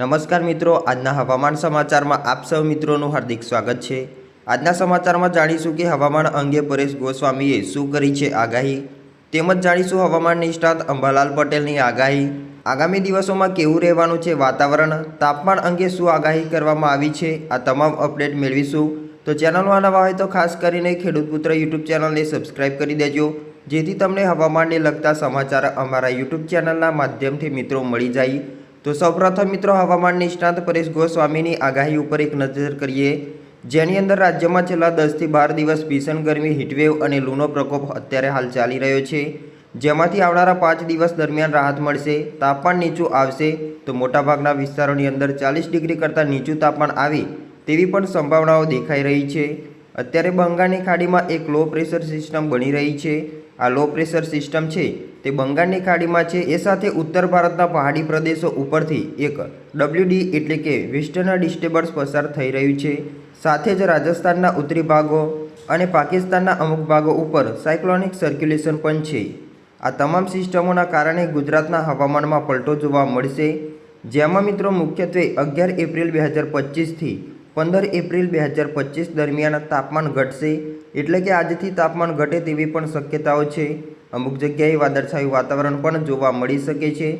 નમસ્કાર મિત્રો, આજના હવામાન સમાચારમાં આપ સૌ મિત્રોનું હાર્દિક સ્વાગત છે. આજના સમાચારમાં જાણીશું કે હવામાન અંગે પરેશ ગોસ્વામીએ શું કરી છે આગાહી? તેમજ જાણીશું હવામાન નિષ્ણાત અંબાલાલ પટેલની આગાહી. આગામી દિવસોમાં કેવું રહેવાનું છે વાતાવરણ? તાપમાન અંગે શું આગાહી કરવામાં આવી છે? આ તમામ અપડેટ મેળવીશું. તો ચેનલમાં નવા હોય તો ખાસ કરીને ખેડૂત પુત્ર યુટ્યુબ ચેનલને સબસ્ક્રાઇબ કરી દેજો. જેથી તમને હવામાનને લગતા સમાચાર અમારા યુટ્યુબ ચેનલના માધ્યમથી મિત્રો મળી જાય. તો સૌપ્રથમ મિત્રો હવામાન નિષ્ણાત પરેશ ગોસ્વામીની આગાહી ઉપર એક નજર કરીએ. જેની અંદર રાજ્યમાં છેલ્લા દસથી બાર દિવસ ભીષણ ગરમી, હીટવેવ અને લૂનો પ્રકોપ અત્યારે હાલ ચાલી રહ્યો છે. જેમાંથી આવનારા પાંચ દિવસ દરમિયાન રાહત મળશે, તાપમાન નીચું આવશે, તો મોટાભાગના વિસ્તારોની અંદર ચાલીસ ડિગ્રી કરતાં નીચું તાપમાન આવે તેવી પણ સંભાવનાઓ દેખાઈ રહી છે. અત્યારે બંગાળની ખાડીમાં એક લો પ્રેશર સિસ્ટમ બની રહી છે. આ લો પ્રેશર સિસ્ટમ છે, તે બંગાળની ખાડીમાં છે, એ સાથે ઉત્તર ભારતના પહાડી પ્રદેશો ઉપરથી એક ડબલ્યુડી એટલે કે વેસ્ટર્ન ડિસ્ટર્બન્સ પસાર થઈ રહ્યું છે. સાથે જ રાજસ્થાનના ઉત્તરી ભાગો અને પાકિસ્તાનના અમુક ભાગો ઉપર સાયક્લોનિક સર્ક્યુલેશન પણ છે. આ તમામ સિસ્ટમોના કારણે ગુજરાતના હવામાનમાં પલટો જોવા મળશે. જેમાં મિત્રો મુખ્યત્વે અગિયાર એપ્રિલ બે હજાર પચીસથી પંદર એપ્રિલ બે હજાર પચીસ દરમિયાન તાપમાન ઘટશે, એટલે કે આજથી તાપમાન ઘટે તેવી પણ શક્યતાઓ છે. અમુક જગ્યાએ વાદળછાયું વાતાવરણ પણ જોવા મળી શકે છે.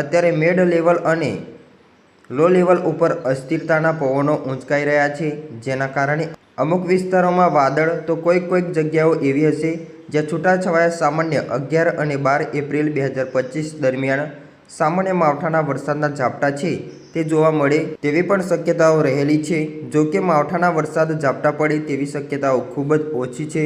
અત્યારે મેડ લેવલ અને લો લેવલ ઉપર અસ્થિરતાના પવનો ઊંચકાઈ રહ્યા છે, જેના કારણે અમુક વિસ્તારોમાં વાદળ તો કોઈક કોઈક જગ્યાઓ એવી હશે, જ્યાં છૂટાછવાયા સામાન્ય અગિયાર અને બાર એપ્રિલ બે હજાર પચીસ દરમિયાન સામાન્ય માવઠાના વરસાદના ઝાપટા છે. તે જોવા મળે તેવી પણ શક્યતાઓ રહેલી છે. જો કે માવઠાના વરસાદ ઝાપટા પડે તેવી શક્યતાઓ ખૂબ જ ઓછી છે.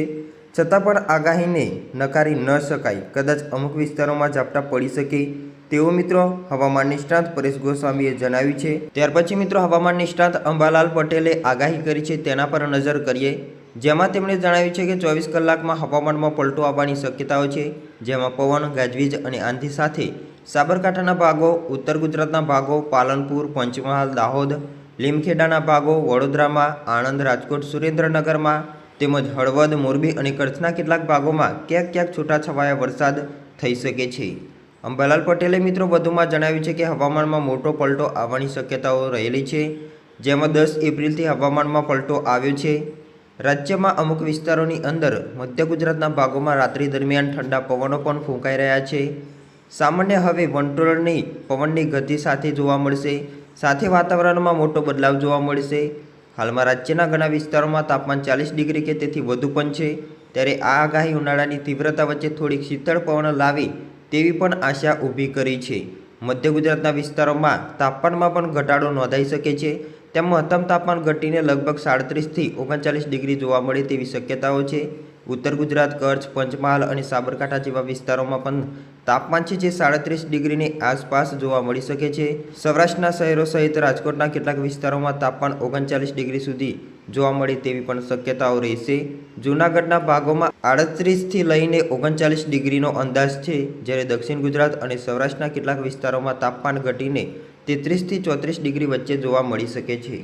છતાં પણ આગાહીને નકારી ન શકાય. કદાચ અમુક વિસ્તારોમાં ઝાપટા પડી શકે. તેવું મિત્રો હવામાન નિષ્ણાંત પરેશ ગોસ્વામીએ જણાવ્યું છે. ત્યાર પછી મિત્રો હવામાન નિષ્ણાંત અંબાલાલ પટેલે આગાહી કરી છે તેના પર નજર કરીએ. જેમાં તેમણે જણાવ્યું છે કે ચોવીસ કલાકમાં હવામાનમાં પલટો આવવાની શક્યતાઓ છે. જેમાં પવન, ગાજવીજ અને આંધી સાથે સાબરકાંઠાના ભાગો, ઉત્તર ગુજરાતના ભાગો, પાલનપુર, પંચમહાલ, દાહોદ, લીમખેડાના ભાગો, વડોદરામાં, આણંદ, રાજકોટ, સુરેન્દ્રનગરમાં તેમજ હળવદ, મોરબી અને કચ્છના કેટલાક ભાગોમાં ક્યાંક ક્યાંક છૂટાછવાયા વરસાદ થઈ શકે છે. અંબાલાલ પટેલે મિત્રો વધુમાં જણાવ્યું છે કે હવામાનમાં મોટો પલટો આવવાની શક્યતાઓ રહેલી છે. જેમાં દસ એપ્રિલથી હવામાનમાં પલટો આવ્યો છે. રાજ્યમાં અમુક વિસ્તારોની અંદર મધ્ય ગુજરાતના ભાગોમાં રાત્રિ દરમિયાન ઠંડા પવનો પણ ફૂંકાઈ રહ્યા છે. સામાન્ય હવે વંટોળની પવનની ગતિ સાથે જોવા મળશે. સાથે વાતાવરણમાં મોટો બદલાવ જોવા મળશે. હાલમાં રાજ્યના ઘણા વિસ્તારોમાં તાપમાન ચાલીસ ડિગ્રી કે તેથી વધુ પણ છે. ત્યારે આ આગાહી ઉનાળાની તીવ્રતા વચ્ચે થોડીક શીતળ પવન લાવે તેવી પણ આશા ઊભી કરી છે. મધ્ય ગુજરાતના વિસ્તારોમાં તાપમાનમાં પણ ઘટાડો નોંધાઈ શકે છે. તેમ મહત્તમ તાપમાન ઘટીને લગભગ સાડત્રીસથી ઓગણચાલીસ ડિગ્રી જોવા મળે તેવી શક્યતાઓ છે. ઉત્તર ગુજરાત, કચ્છ, પંચમહાલ અને સાબરકાંઠા જેવા વિસ્તારોમાં પણ તાપમાન છે જે સાડત્રીસ ડિગ્રીની આસપાસ જોવા મળી શકે છે. સૌરાષ્ટ્રના શહેરો સહિત રાજકોટના કેટલાક વિસ્તારોમાં તાપમાન ઓગણચાલીસ ડિગ્રી સુધી જોવા મળે તેવી પણ શક્યતાઓ રહેશે. જૂનાગઢના ભાગોમાં આડત્રીસથી લઈને ઓગણચાલીસ ડિગ્રીનો અંદાજ છે, જ્યારે દક્ષિણ ગુજરાત અને સૌરાષ્ટ્રના કેટલાક વિસ્તારોમાં તાપમાન ઘટીને તેત્રીસથી ચોત્રીસ ડિગ્રી વચ્ચે જોવા મળી શકે છે.